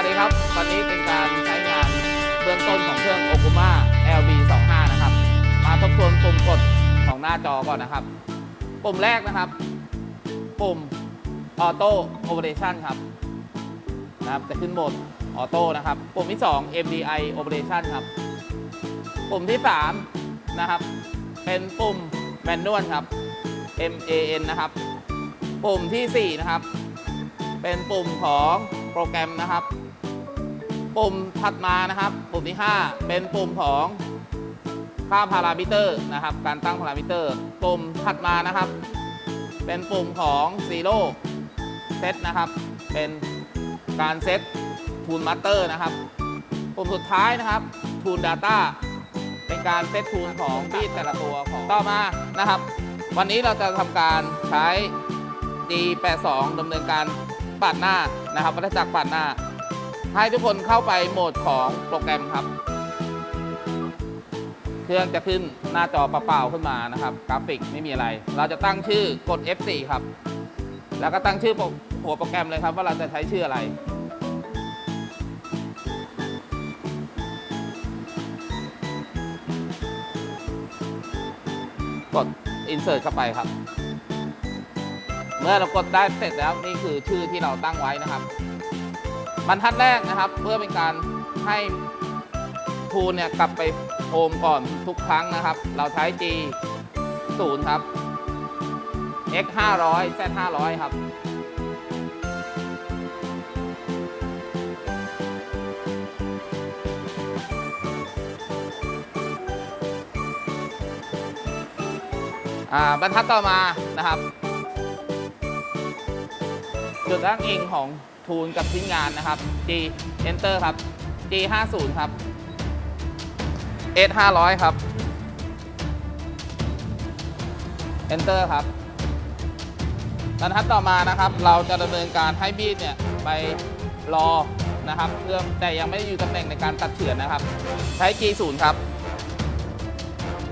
วัสดีครับ ตอนนี้เป็นการใช้งานเบื้องต้นของเครื่อง Okuma LB 25 นะครับ มาทบทวนปุ่มกดของหน้าจอก่อนนะครับ ปุ่มแรกนะครับ ปุ่ม Auto Operation ครับนะครับ จะขึ้นโหมดออโต้นะครับ ปุ่มที่ 2 MDI Operation ครับ ปุ่มที่ 3 นะครับ เป็นปุ่ม Manual ครับ MAN นะครับ ปุ่มทีสี่4 นะครับ เป็นปุ่มของโปรแกรมนะครับ ปุ่มถัดมานะครับ ปุ่มที่ 5 เป็นปุ่มของค่าพารามิเตอร์นะครับ การตั้งพารามิเตอร์ ปุ่มถัดมานะครับ เป็นปุ่มของซีโร่เซตนะครับ เป็นการเซตทูนมาสเตอร์นะครับ ปุ่มสุดท้ายนะครับทูน Data เป็นการเซตทูนของบีดแต่ละตัวของต่อมานะครับ วันนี้เราจะทำการใช้ D82 ดำเนินการปัดหน้านะครับวัฏจักรปัดหน้า ให้ทุกคนเข้าไปโหมดของโปรแกรมครับ เครื่องจะขึ้นหน้าจอเปล่าๆขึ้นมานะครับ กราฟิกไม่มีอะไร เราจะตั้งชื่อกด F4 ครับ แล้วก็ตั้งชื่อโหัวโปรแกรมเลยครับ ว่าเราจะใช้ชื่ออะไรกด Insert เข้าไปครับ เมื่อเรากดได้เสร็จแล้วนี่คือชื่อที่เราตั้งไว้นะครับ บรรทัดแรกนะครับ เพื่อเป็นการให้ทูลเนี่ยกลับไปโฮมก่อนทุกครั้งนะครับ เราใช้ G 0ครับ X 500 Z 500ครับอ่าบรรทัดต่อมานะครับ จุดอ้างอิงของ ทูลกับชิ้นงานนะครับ G Enter ครับ G 5 0ครับ S 500ครับ Enter ครับบรรทัดต่อมานะครับ เราจะดำเนินการให้บีดเนี่ยไปรอนะครับเพื่อแต่ยังไม่ได้อยู่ตำแหน่งในการตัดเฉือนนะครับ ใช้ G 0ครับ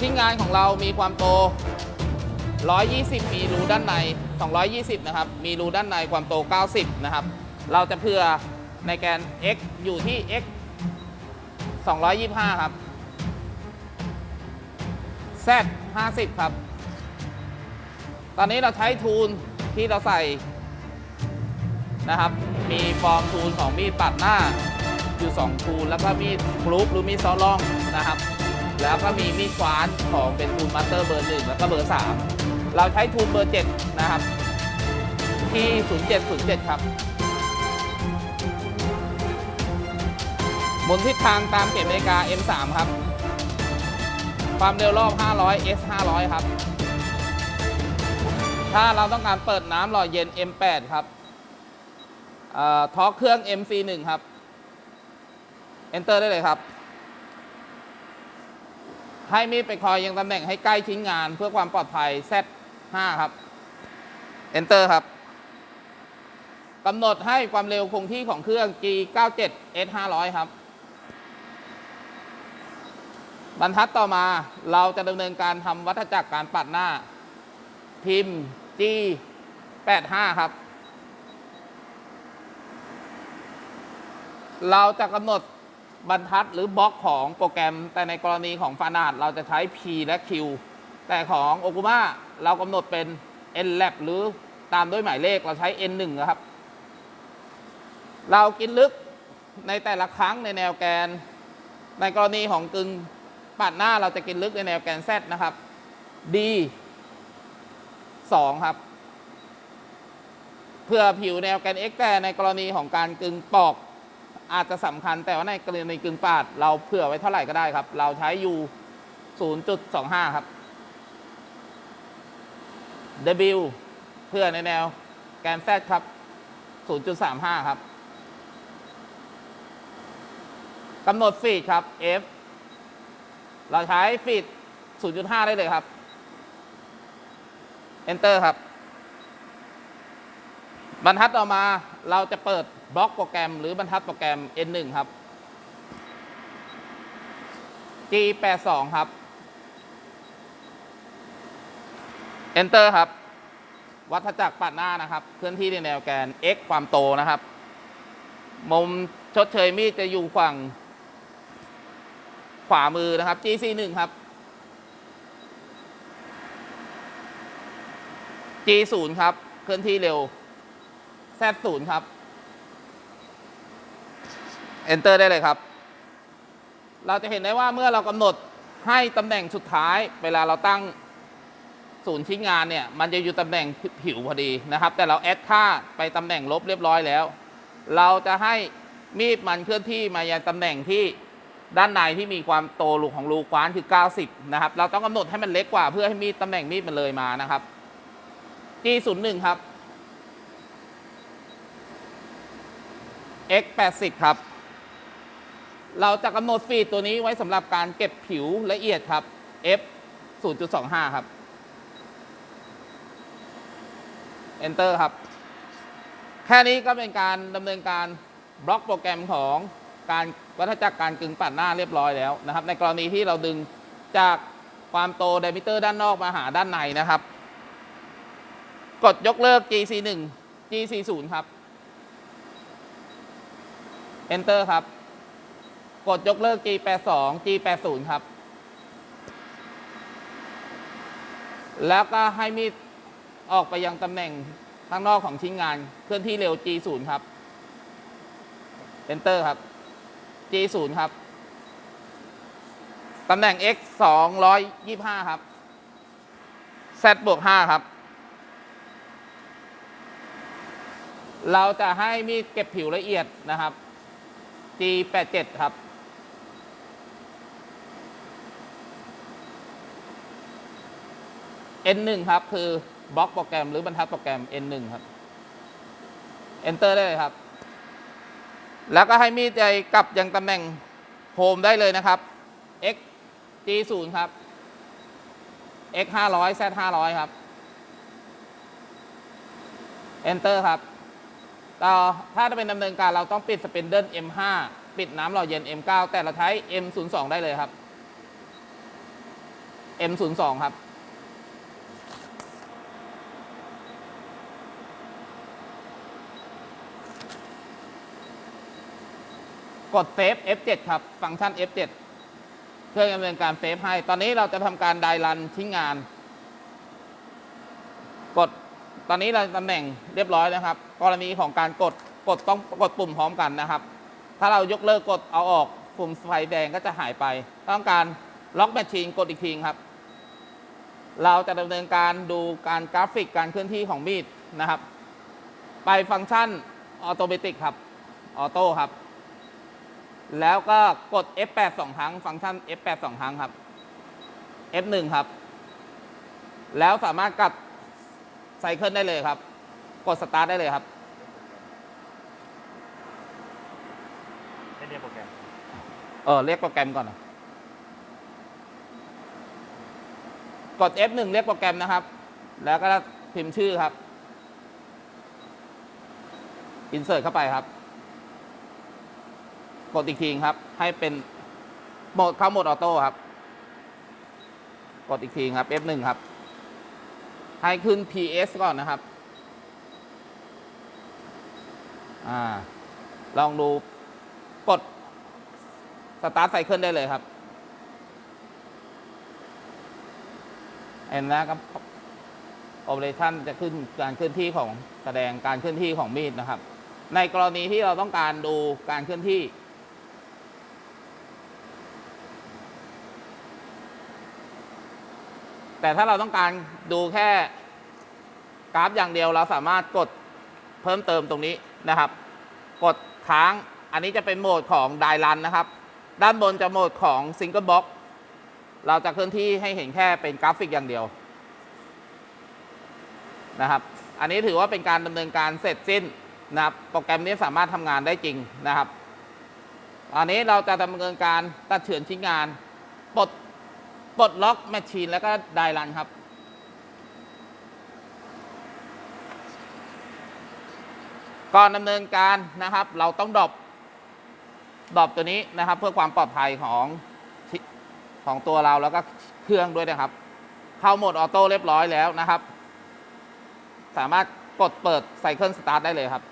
ชิ้นงานของเรามีความโต 120 มีรูด้านใน 220 นะครับ มีรูด้านในความโต 90 นะครับ เราจะเพื่อในแกน x อยู่ที่ x 225 ครับ z 50 ครับ ตอนนี้เราใช้ทูลที่เราใส่นะครับ มีฟอร์มทูลของมีดปัดหน้าอยู่ 2 ทูลแล้วก็มีดกรุ๊ปหรือมีดซอล่องนะครับ แล้วก็มีมีดขวานของเป็นทูลมาสเตอร์เบอร์ 1 แล้วก็เบอร์ 3 เราใช้ทูลเบอร์ 7 นะครับ ที่ 0707 ครับ หมุนทิศทางตามเข็มนาฬิกา M3 ครับ ความเร็วรอบ 500 S 500 ครับ ถ้าเราต้องการเปิดน้ำหล่อเย็น M8 ครับเอ่อทอร์กเครื่อง MC1 ครับ Enter ได้เลยครับ ให้มีดไปคอยยังตำแหน่งให้ใกล้ชิ้นงานเพื่อความปลอดภัย Z5 ครับ Enter ครับกำหนดให้ความเร็วคงที่ของเครื่อง G97 S500 ครับ บรรทัดต่อมาเราจะดำเนินการทำวัฏจักรการปัดหน้า พิมพ์ G85 ครับ เราจะกำหนดบรรทัดหรือบล็อกของโปรแกรม แต่ในกรณีของฟานาดเราจะใช้ P และ Q แต่ของ Okuma เรากำหนดเป็น nlab หรือตามด้วยหมายเลขเราใช้ n1 นะครับ เรากินลึกในแต่ละครั้งในแนวแกน ในกรณีของกึ่ง ปาดหน้าเราจะกินลึกในแนวแกน Z นะครับ D 2ครับ เพื่อผิวแนวแกน X แต่ในกรณีของการกึ่งปอก อาจจะสำคัญแต่ว่าในกรณีกึ่งปาด เราเผื่อไว้เท่าไหร่ก็ได้ครับ เราใช้อยู่0.25 ครับ W เพื่อในแนวแกน Z ครับ 0.35 ครับกำหนดฟีดครับ F เราใช้ฟีด0.5 ได้เลยครับ Enter ครับ บรรทัดต่อมาเราจะเปิดบล็อกโปรแกรม หรือบรรทัดโปรแกรม N1 ครับ G82 ครับ Enter ครับ วัฏจักรปัดหน้านะครับ เคลื่อนที่ในแนวแกน x ความโตนะครับ มุมชดเชยมีดจะอยู่ฝั่ง ขวามือนะครับ GC 1ครับ G 0 ครับ เคลื่อนที่เร็ว Z 0 ครับ Enter ได้เลยครับ เราจะเห็นได้ว่าเมื่อเรากำหนดให้ตำแหน่งสุดท้าย เวลาเราตั้งศูนย์ชิ้นงานเนี่ย มันจะอยู่ตำแหน่งผิวพอดีนะครับ แต่เราแอดค่าไปตำแหน่งลบเรียบร้อยแล้ว เราจะให้มีดมันเคลื่อนที่มายังตำแหน่งที่ ด้านในที่มีความโตลูกของรูคว้านคือ 90 นะครับ เราต้องกำหนดให้มันเล็กกว่าเพื่อให้มีดตำแหน่งมีดมันเลยมานะครับ G01 ครับ X 80 ครับ เราจะกำหนดฟีดตัวนี้ไว้สำหรับการเก็บผิวละเอียดครับ F 0.25 ครับ Enter ครับ แค่นี้ก็เป็นการดำเนินการบล็อกโปรแกรมของ การวัฏจักรการกึ่งปัดหน้าเรียบร้อยแล้วนะครับ ในกรณีที่เราดึงจากความโตไดมิเตอร์ด้านนอกมาหาด้านในนะครับ กดยกเลิก GC1 GC0 ครับ Enter ครับ กดยกเลิก G82 G80 ครับ แล้วก็ให้มีดออกไปยังตำแหน่งข้างนอกของชิ้นงาน เคลื่อนที่เร็ว G0 ครับ Enter ครับ G0 ครับ ตำแหน่ง X 225 ครับ Z บวก 5 ครับ เราจะให้มีดเก็บผิวละเอียดนะครับ G87 ครับ N1 ครับ คือบล็อกโปรแกรมหรือบรรทัดโปรแกรม N1 ครับ Enter ได้เลยครับ แล้วก็ให้มีดใจกลับยังตำแหน่งโฮมได้เลยนะครับ X G0 ครับ X 500 Z 500ครับ Enter ครับต่อถ้าจะเป็นดำเนินการเราต้องปิดสปินเดิล M5 ปิดน้ำหล่อเย็น M9 แต่เราใช้ M02 ได้เลยครับ M02 ครับ กดเซฟ F7 ครับ ฟังก์ชัน F7 เพื่อดำเนินการเซฟให้ ตอนนี้เราจะทำการไดรันชิ้นงาน กด ตอนนี้เราตำแหน่งเรียบร้อยนะครับ กรณีของการกด กดต้องกดปุ่มพร้อมกันนะครับ ถ้าเรายกเลิกกดเอาออกปุ่มไฟแดงก็จะหายไป ต้องการล็อกแมชชีนกดอีกทีครับ เราจะดำเนินการดูการกราฟิกการเคลื่อนที่ของมีดนะครับ ไปฟังก์ชันออโตเมติกครับ ออโต้ครับ แล้วก็กด F8 สองครั้ง ฟังก์ชัน F8 สองครั้งครับ F1 ครับ แล้วสามารถกลับไซเคิลได้เลยครับ กดสตาร์ทได้เลยครับไม่เรียกโปรแกรม เออเรียกโปรแกรมก่อนนะกด F1 เรียกโปรแกรมนะครับ แล้วก็พิมพ์ชื่อครับ อินเสิร์ตเข้าไปครับ กดอีกทีครับ ให้เป็นโหมดเข้าโหมดออโต้ครับ กดอีกทีครับ F1 ครับ ให้ขึ้น PS ก่อนนะครับอ่าลองดูกดสตาร์ทไซเคิลได้เลยครับเห็นนะครับโอเปอเรชันจะขึ้นการเคลื่อนที่ของแสดงการเคลื่อนที่ของมีดนะครับ ในกรณีที่เราต้องการดูการเคลื่อนที่ แต่ถ้าเราต้องการดูแค่กราฟอย่างเดียวเราสามารถกดเพิ่มเติมตรงนี้นะครับ กดค้างอันนี้จะเป็นโหมดของไดรันนะครับ ด้านบนจะโหมดของซิงเกิลบ็อกเราจะเคลื่อนที่ให้เห็นแค่เป็นกราฟิกอย่างเดียวนะครับ อันนี้ถือว่าเป็นการดำเนินการเสร็จสิ้นนะครับ โปรแกรมนี้สามารถทำงานได้จริงนะครับ อันนี้เราจะดำเนินการตัดเฉือนชิ้นงานปลด ปลดล็อกแมชชีนแล้วก็ไดรันครับ ก่อนดำเนินการนะครับ เราต้องดรอปดรอปตัวนี้นะครับ เพื่อความปลอดภัยของของตัวเราแล้วก็เครื่องด้วยนะครับ เข้าโหมดออโต้เรียบร้อยแล้วนะครับ สามารถกดเปิดไซเคิลสตาร์ทได้เลยครับ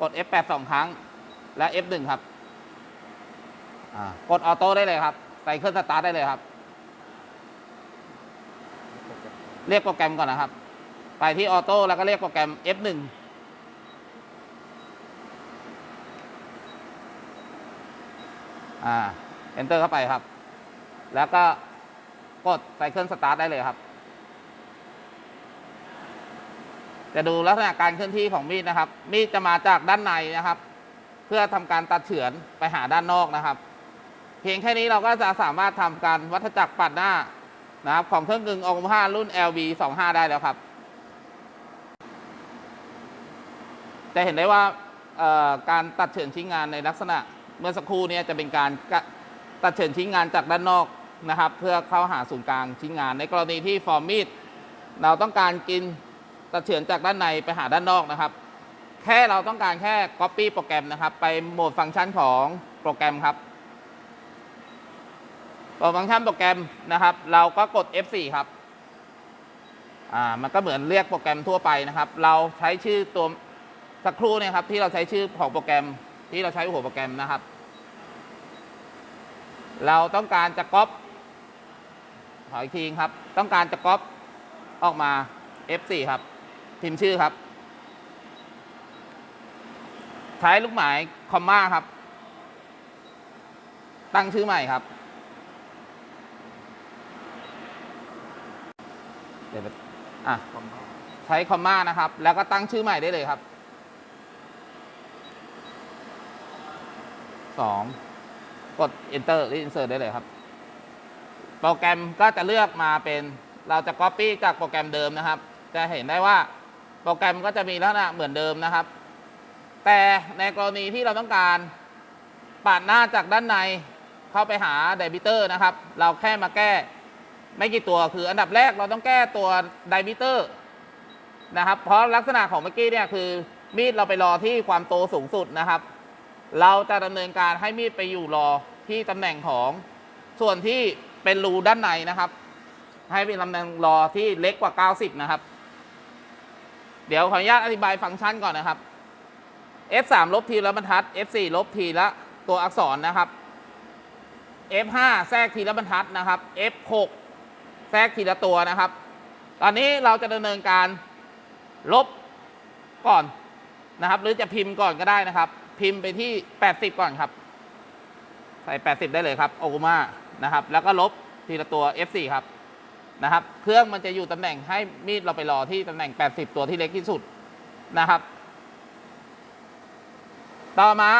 กด F8 สองครั้ง และ F1 ครับอ่ากดออโต้ได้เลยครับ ใส่เครื่องสตาร์ทได้เลยครับ เรียกโปรแกรมก่อนนะครับ ไปที่ออโต้แล้วก็เรียกโปรแกรม F1 อ่า enter เข้าไปครับ แล้วก็กดใส่เครื่องสตาร์ทได้เลยครับ จะดูลักษณะการเคลื่อนที่ของมีดนะครับ มีดจะมาจากด้านในนะครับ เพื่อทำการตัดเฉือนไปหาด้านนอกนะครับ เพียงแค่นี้เราก็จะสามารถทำการวัฏจักรปัดหน้านะครับของเครื่องกึ่งองค์5รุ่น LB 25ได้แล้วครับ จะเห็นได้ว่าการตัดเฉือนชิ้นงานในลักษณะเมื่อสักครู่เนี้จะเป็นการตัดเฉือนชิ้นงานจากด้านนอกนะครับ เพื่อเข้าหาศูนย์กลางชิ้นงาน ในกรณีที่ฟอร์มมีดเราต้องการกิน ตัดเฉือนจากด้านในไปหาด้านนอกนะครับ แค่เราต้องการแค่ Copy โปรแกรมนะครับ ไปโหมดฟังก์ชันของโปรแกรมครับโหมดฟังก์ชันโปรแกรมนะครับ เราก็กด F4 ครับอ่ามันก็เหมือนเรียกโปรแกรมทั่วไปนะครับ เราใช้ชื่อตัวสักครู่เนี่ยครับที่เราใช้ชื่อของโปรแกรมที่เราใช้หัวโปรแกรมนะครับ เราต้องการจะก๊อปขออีกทีครับ ต้องการจะก๊อปออกมา F4 ครับ พิมพ์ชื่อครับ ใช้ลูกหมายคอมมาครับ ตั้งชื่อใหม่ครับ เดี๋ยวไปอะใช้คอมมานะครับ แล้วก็ตั้งชื่อใหม่ได้เลยครับสองกด enter หรือ insert ได้เลยครับ โปรแกรมก็จะเลือกมาเป็น เราจะ copy จากโปรแกรมเดิมนะครับ จะเห็นได้ว่า โปรแกรมก็จะมีลักษณะเหมือนเดิมนะครับ แต่ในกรณีที่เราต้องการปาดหน้าจากด้านในเข้าไปหาไดบิเตอร์นะครับ เราแค่มาแก้ไม่กี่ตัวคืออันดับแรกเราต้องแก้ตัวไดบิเตอร์นะครับ เพราะลักษณะของเมื่อกี้เนี่ยคือมีดเราไปรอที่ความโตสูงสุดนะครับ เราจะดำเนินการให้มีดไปอยู่รอที่ตำแหน่งของส่วนที่เป็นรูด้านในนะครับ ให้เป็นตำแหน่งรอที่เล็กกว่า 90 นะครับ เดี๋ยวขออนุญาตอธิบายฟังก์ชันก่อนนะครับ F3 ลบทีละบรรทัด F4 ลบทีละตัวอักษรนะครับ F5 แทรกทีละบรรทัดนะครับ F6 แทรกทีละตัวนะครับ ตอนนี้เราจะดำเนินการลบก่อนนะครับ หรือจะพิมพ์ก่อนก็ได้นะครับ พิมพ์ไปที่ 80 ก่อนครับ ใส่ 80 ได้เลยครับโอกุมานะครับ แล้วก็ลบทีละตัว F4 ครับ นะครับ เครื่องมันจะอยู่ตำแหน่งให้มีดเราไปรอที่ตำแหน่ง 80 ตัวที่เล็กที่สุดนะครับ ต่อมา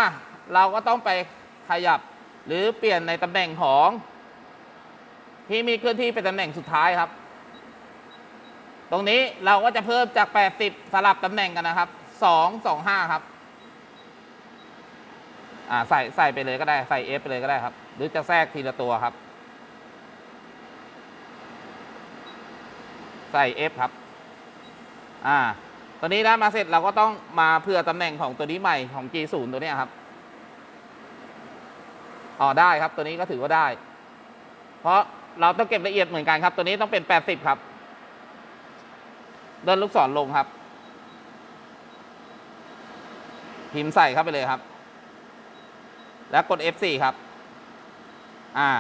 เราก็ต้องไปขยับหรือเปลี่ยนในตำแหน่งของที่มีเคลื่อนที่เป็นตำแหน่งสุดท้ายครับ ตรงนี้เราก็จะเพิ่มจาก 80 สลับตำแหน่งกันนะครับ 2 2 5 ครับอ่าใส่ใส่ไปเลยก็ได้ใส่ F ไปเลยก็ได้ครับ หรือจะแทรกทีละตัวครับ ใส่ F ครับ อ่า ตัวนี้ได้มาเสร็จเราก็ต้องมาเพื่อตำแหน่งของตัวนี้ใหม่ของ G0 ตัวนี้ครับ อ๋อได้ครับ ตัวนี้ก็ถือว่าได้ เพราะเราต้องเก็บละเอียดเหมือนกันครับ ตัวนี้ต้องเป็น 80 ครับ เดินลูกศรลงครับ พิมพ์ใส่เข้าไปเลยครับ แล้วกด F4 ครับ อ่า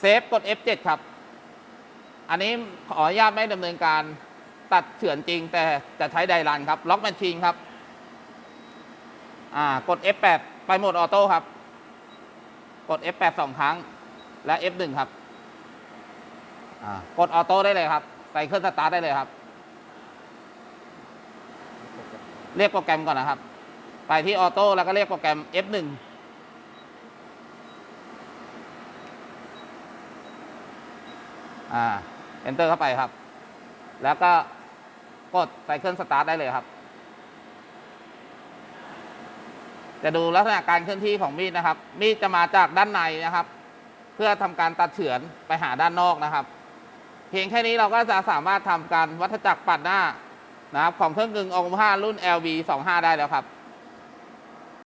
เซฟกด F7 ครับ อันนี้ขออนุญาตไม่ดำเนินการตัดเฉือนจริง แต่จะใช้ไดรันครับ ล็อกแมชชีนครับ อ่ากด F8 ไปโหมดออโต้ครับ กด F8 สองครั้ง และ F1 ครับ อ่ากดออโต้ได้เลยครับ ใส่เครื่องสตาร์ทได้เลยครับ เรียกโปรแกรมก่อนนะครับ ไปที่ออโต้แล้วก็เรียกโปรแกรม F1 อ่า enter เข้าไปครับ แล้วก็กดใส่เครื่องสตาร์ทได้เลยครับ จะดูลักษณะการเคลื่อนที่ของมีดนะครับ มีดจะมาจากด้านในนะครับ เพื่อทำการตัดเฉือนไปหาด้านนอกนะครับ เพียงแค่นี้เราก็จะสามารถทำการวัฏจักรปัดหน้านะครับของเครื่องกึ่งองค์5รุ่น LB 25ได้แล้วครับ